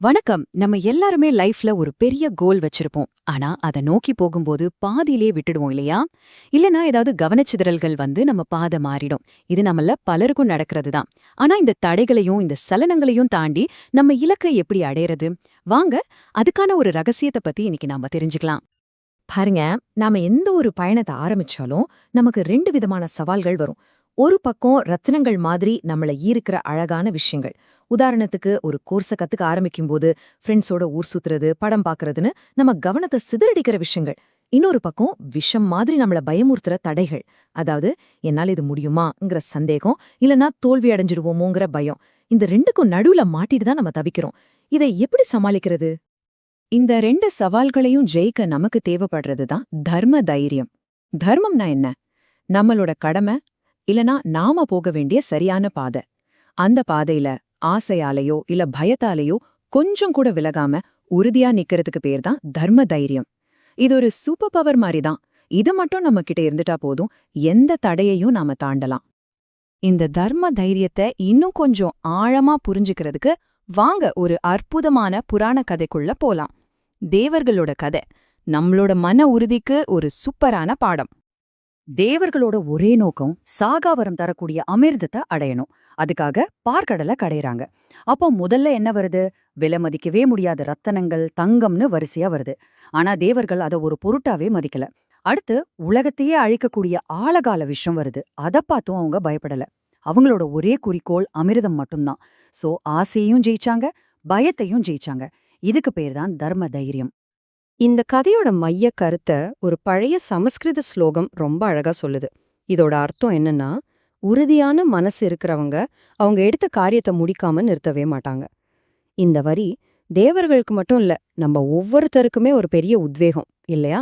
வணக்கம். நம்ம எல்லாருமே லைஃப்ல ஒரு பெரிய கோல் வச்சிருப்போம். ஆனா அத நோக்கி போகும்போது பாதியிலே விட்டுடுவோம் இல்லையா? இல்லனா ஏதாவது கவனச்சிதறல்கள் வந்து நம்ம பாதை மாறிடும். இது நம்மள பலருக்கும் நடக்கிறது தான். ஆனா இந்த தடைகளையும் இந்த சலனங்களையும் தாண்டி நம்ம இலக்கை எப்படி அடையறது? வாங்க அதுக்கான ஒரு ரகசியத்தை பத்தி இன்னைக்கு நாம தெரிஞ்சுக்கலாம். பாருங்க நாம எந்த ஒரு பயணத்தை ஆரம்பிச்சாலும் நமக்கு ரெண்டு விதமான சவால்கள் வரும். ஒரு பக்கம் ரத்தினங்கள் மாதிரி நம்மள ஈர்க்கிற அழகான விஷயங்கள். உதாரணத்துக்கு ஒரு கோர்ஸை கத்துக்க ஆரம்பிக்கும் போது ஃப்ரெண்ட்ஸோட ஊர் சுத்துறது படம் பாக்குறதுன்னு நம்ம கவனத்தை சிதறடிக்கிற விஷயங்கள். இன்னொரு பக்கம் விஷம் மாதிரி நம்மள பயமுறுத்துற தடைகள். அதாவது என்னால இது முடியுமாங்கிற சந்தேகம் இல்லனா தோல்வி அடைஞ்சிடுவோமோங்கிற பயம். இந்த ரெண்டுக்கும் நடுவுல மாட்டிட்டு தான் நம்ம தவிக்கிறோம். இதை எப்படி சமாளிக்கிறது? இந்த ரெண்டு சவால்களையும் ஜெயிக்க நமக்கு தேவைப்படுறது தான் தர்ம தைரியம். தர்மம்னா என்ன? நம்மளோட கடமை இல்லனா நாம போக வேண்டிய சரியான பாதை. அந்த பாதையில ஆசையாலேயோ இல்ல பயத்தாலேயோ கொஞ்சம் கூட விலகாம உறுதியா நிக்கிறதுக்கு பேர் தான் தர்ம தைரியம். இது ஒரு சூப்பர் பவர் மாதிரி தான். இது மட்டும் நம்ம கிட்ட இருந்துட்டா போதும். எந்த தடையையும் நாம தாண்டலாம். இந்த தர்ம தைரியத்தை இன்னும் கொஞ்சம் ஆழமா புரிஞ்சுக்கிறதுக்கு வாங்க ஒரு அற்புதமான புராண கதைக்குள்ள போலாம். தேவர்களோட கதை. நம்மளோட மன உறுதிக்கு ஒரு சூப்பரான பாடம். தேவர்களோட ஒரே நோக்கம் சாகாவரம் தரக்கூடிய அமிர்தத்தை அடையணும். அதுக்காக பார்க்கடலை கடையிறாங்க. அப்போ முதல்ல என்ன வருது? விலை மதிக்கவே முடியாத ரத்தனங்கள் தங்கம்னு வரிசையா வருது. ஆனா தேவர்கள் அதை ஒரு பொருட்டாவே மதிக்கல. அடுத்து உலகத்தையே அழிக்கக்கூடிய ஆழகால விஷயம் வருது. அதை பார்த்தும் அவங்க பயப்படல. அவங்களோட ஒரே குறிக்கோள் அமிர்தம் மட்டும்தான். சோ ஆசையையும் ஜெயிச்சாங்க பயத்தையும் ஜெயிச்சாங்க. இதுக்கு பேர் தான் தர்ம தைரியம். இந்த கதையோட மைய கருத்தை ஒரு பழைய சமஸ்கிருத ஸ்லோகம் ரொம்ப அழகா சொல்லுது. இதோட அர்த்தம் என்னன்னா உறுதியான மனசு இருக்கிறவங்க அவங்க எடுத்த காரியத்தை முடிக்காம நிறுத்தவே மாட்டாங்க. இந்த வரி தேவர்களுக்கு மட்டும் இல்ல நம்ம ஒவ்வொருத்தருக்குமே ஒரு பெரிய உத்வேகம் இல்லையா?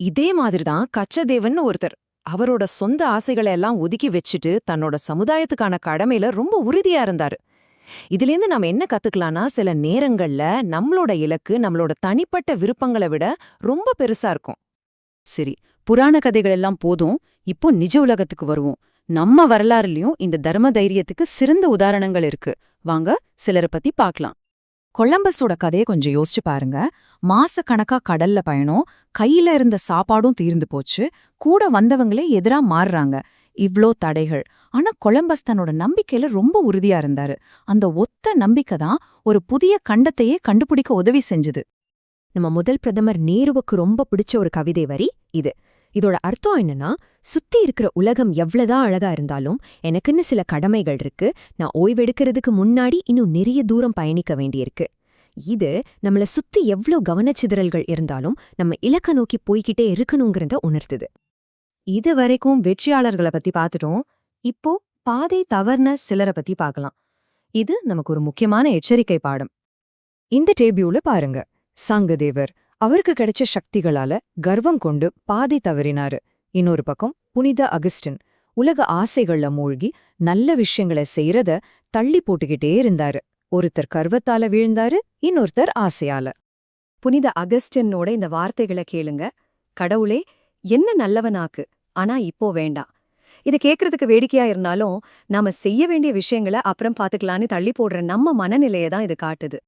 இதே மாதிரிதான் கச்சதேவன் ஒருத்தர் அவரோட சொந்த ஆசைகளை எல்லாம் ஒதுக்கி வச்சுட்டு தன்னோட சமுதாயத்துக்கான கடமையில ரொம்ப உறுதியா இருந்தாரு. இதுலேருந்து நம்ம என்ன கத்துக்கலாம்னா சில நேரங்கள்ல நம்மளோட இலக்கு நம்மளோட தனிப்பட்ட விருப்பங்களை விட ரொம்ப பெருசா இருக்கும். சரி புராண கதைகள் எல்லாம் போதும் இப்போ நிஜ உலகத்துக்கு வருவோம். நம்ம வரலாறுலயும் இந்த தர்ம தைரியத்துக்கு சிறந்த உதாரணங்கள் இருக்கு. வாங்க சிலரை பத்தி பார்க்கலாம். கொலம்பஸோட கதையை கொஞ்சம் யோசிச்சு பாருங்க. மாசக்கணக்கா கடல்ல பயணம் கையில இருந்த சாப்பாடும் தீர்ந்து போச்சு. கூட வந்தவங்களே எதிரா மாறுறாங்க. இவ்ளோ தடைகள். ஆனா கொலம்பஸ் தன்னோட நம்பிக்கையில ரொம்ப உறுதியா இருந்தாரு. அந்த ஒத்த நம்பிக்கை தான் ஒரு புதிய கண்டத்தையே கண்டுபிடிக்க உதவி செஞ்சது. நம்ம முதல் பிரதமர் நேருவுக்கு ரொம்ப பிடிச்ச ஒரு கவிதை வரி இது. இதோட அர்த்தம் என்னன்னா சுத்தி இருக்கிற உலகம் எவ்வளவுதான் அழகா இருந்தாலும் எனக்குன்னு சில கடமைகள் இருக்கு. நான் ஓய்வெடுக்கிறதுக்கு முன்னாடி இன்னும் நிறைய தூரம் பயணிக்க வேண்டியிருக்கு. இது நம்மள சுத்தி எவ்ளோ கவனச்சிதறல்கள் இருந்தாலும் நம்ம இலக்க நோக்கி போய்கிட்டே இருக்கணுங்கிறத உணர்த்துது. இது வரைக்கும் வெற்றியாளர்களை பத்தி பார்த்துட்டோம். இப்போ பாதை தவறுன சிலரை பத்தி பார்க்கலாம். இது நமக்கு ஒரு முக்கியமான எச்சரிக்கை பாடம். இந்த டேபியூல பாருங்க. சங்கதேவர் அவருக்கு கிடைச்ச சக்திகளால கர்வம் கொண்டு பாதை தவறினாரு. இன்னொரு பக்கம் புனித அகஸ்டின் உலக ஆசைகள்ல மூழ்கி நல்ல விஷயங்களை செய்யறத தள்ளி போட்டுக்கிட்டே இருந்தாரு. ஒருத்தர் கர்வத்தால வீழ்ந்தாரு இன்னொருத்தர் ஆசையால. புனித அகஸ்டினோட இந்த வார்த்தைகளை கேளுங்க. கடவுளே என்ன நல்லவனாக்கு? ஆனா இப்போ வேண்டாம். இது கேட்கறதுக்கு வேடிக்கையா இருந்தாலும் நாம செய்ய வேண்டிய விஷயங்களை அப்புறம் பாத்துக்கலான்னு தள்ளி போடுற நம்ம மனநிலையை தான் இது காட்டுது.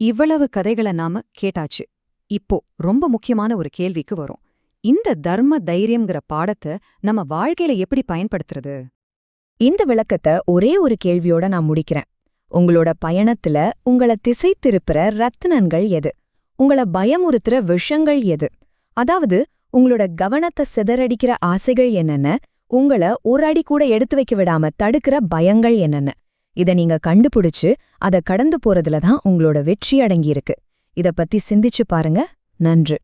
இவ்வளவு கதைகளை நாம கேட்டாச்சு. இப்போ ரொம்ப முக்கியமான ஒரு கேள்விக்கு வரும். இந்த தர்ம தைரியம்ங்கிற பாடத்தை நம்ம வாழ்க்கையில எப்படி பயன்படுத்துறது? இந்த விளக்கத்தை ஒரே ஒரு கேள்வியோட நான் முடிக்கிறேன். உங்களோட பயணத்துல உங்கள திசை திருப்புற ரத்தினங்கள் எது? உங்கள பயமுறுத்துற விஷங்கள் எது? அதாவது உங்களோட கவனத்தை சிதறடிக்கிற ஆசைகள் என்னென்ன? உங்கள ஒரு அடி கூட எடுத்து வைக்க விடாம தடுக்கிற பயங்கள் என்னென்ன? இத நீங்க கண்டுபிடிச்சு அத கடந்து போறதுல தான் உங்களோட வெற்றி அடங்கியிருக்கு. இத பத்தி சிந்திச்சு பாருங்க. நன்று.